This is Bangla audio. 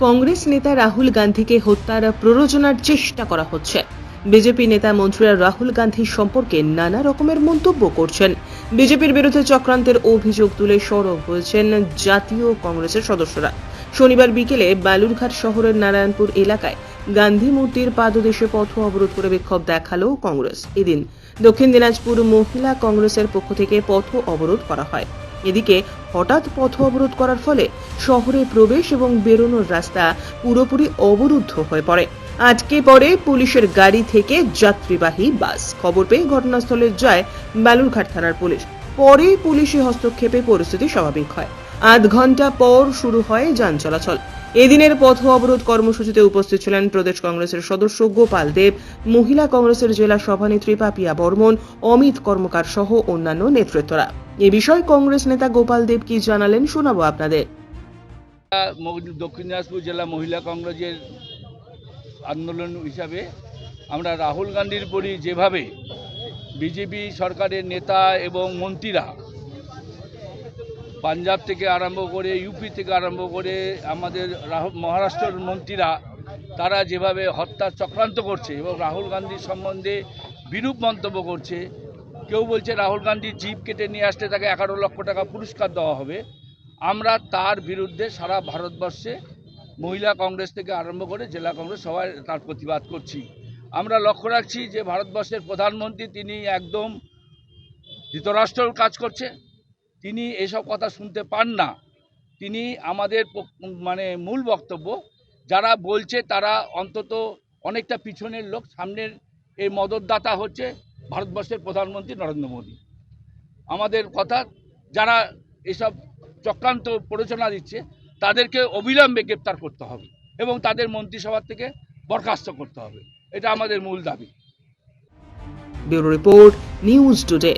কংগ্রেস নেতা রাহুল গান্ধীকে হত্যার প্ররোচনার চেষ্টা করা হচ্ছে। বিজেপি নেতা মন্ত্রীরা রাহুল গান্ধী সম্পর্কে নানা রকমের মন্তব্য করছেন। বিজেপির বিরুদ্ধে চক্রান্তের অভিযোগ তুলে সরব হয়েছেন জাতীয় কংগ্রেসের সদস্যরা। শনিবার বিকেলে বালুরঘাট শহরের নারায়ণপুর এলাকায় গান্ধী মূর্তির পাদদেশে পথ অবরোধ করে বিক্ষোভ দেখাল কংগ্রেস। এদিন দক্ষিণ দিনাজপুর মহিলা কংগ্রেসের পক্ষ থেকে পথ অবরোধ করা হয়। এদিকে হঠাৎ পথ অবরোধ করার ফলে শহরে প্রবেশ এবং বেরোনোর রাস্তা পুরোপুরি অবরুদ্ধ হয়ে পড়ে। আটকে পড়ে পুলিশের গাড়ি থেকে যাত্রীবাহী বাস। খবর পেয়ে ঘটনাস্থলে যায় বালুরঘাট থানার পুলিশ। পরে পুলিশি হস্তক্ষেপে পরিস্থিতি স্বাভাবিক হয়। আধ ঘণ্টা পর শুরু হয় যান চলাচল। এদিনের পথ অবরোধ কর্মসূচিতে উপস্থিত ছিলেন প্রদেশ কংগ্রেসের সদস্য গোপাল দেব, মহিলা কংগ্রেসের জেলা সভানেত্রী পাপিয়া বর্মন, অমিত কর্মকার সহ অন্যান্য নেতৃত্বরা। এ বিষয়ে কংগ্রেস নেতা গোপাল দেব কি জানালেন শোনাবো আপনাদের। দক্ষিণ দিনাজপুর জেলা মহিলা কংগ্রেসের আন্দোলন হিসাবে আমরা রাহুল গান্ধীর পরি যেভাবে বিজেপি সরকারের নেতা এবং মন্ত্রীরা পাঞ্জাব থেকে আরম্ভ করে ইউপি থেকে আরম্ভ করে আমাদের মহারাষ্ট্রের মন্ত্রীরা, তারা যেভাবে হত্যা চক্রান্ত করছে এবং রাহুল গান্ধীর সম্বন্ধে বিরূপ মন্তব্য করছে কেউ বলছে রাহুল গান্ধী জিপ কেটে নিয়ে আসতে তাকে এগারো লক্ষ টাকা পুরস্কার দেওয়া হবে। আমরা তার বিরুদ্ধে সারা ভারতবর্ষে মহিলা কংগ্রেস থেকে আরম্ভ করে জেলা কংগ্রেস সবাই তার প্রতিবাদ করছি। আমরা লক্ষ্য রাখছি যে ভারতবর্ষের প্রধানমন্ত্রী তিনি একদম ধৃতরাষ্ট্রের কাজ করছে। তিনি এসব কথা শুনতে পান না। তিনি আমাদের মানে মূল বক্তব্য, যারা বলছে তারা অন্তত অনেকটা পিছনের লোক, সামনের এই মদতদাতা হচ্ছে। ভারতবর্ষের প্রধানমন্ত্রী নরেন্দ্র মোদী। আমাদের কথা, যারা এসব চক্রান্ত প্ররোচনা দিচ্ছে, তাদেরকে অবিলম্বে গ্রেপ্তার করতে হবে এবং তাদের মন্ত্রিসভার থেকে বরখাস্ত করতে হবে। এটা আমাদের মূল দাবি। Bureau report news today.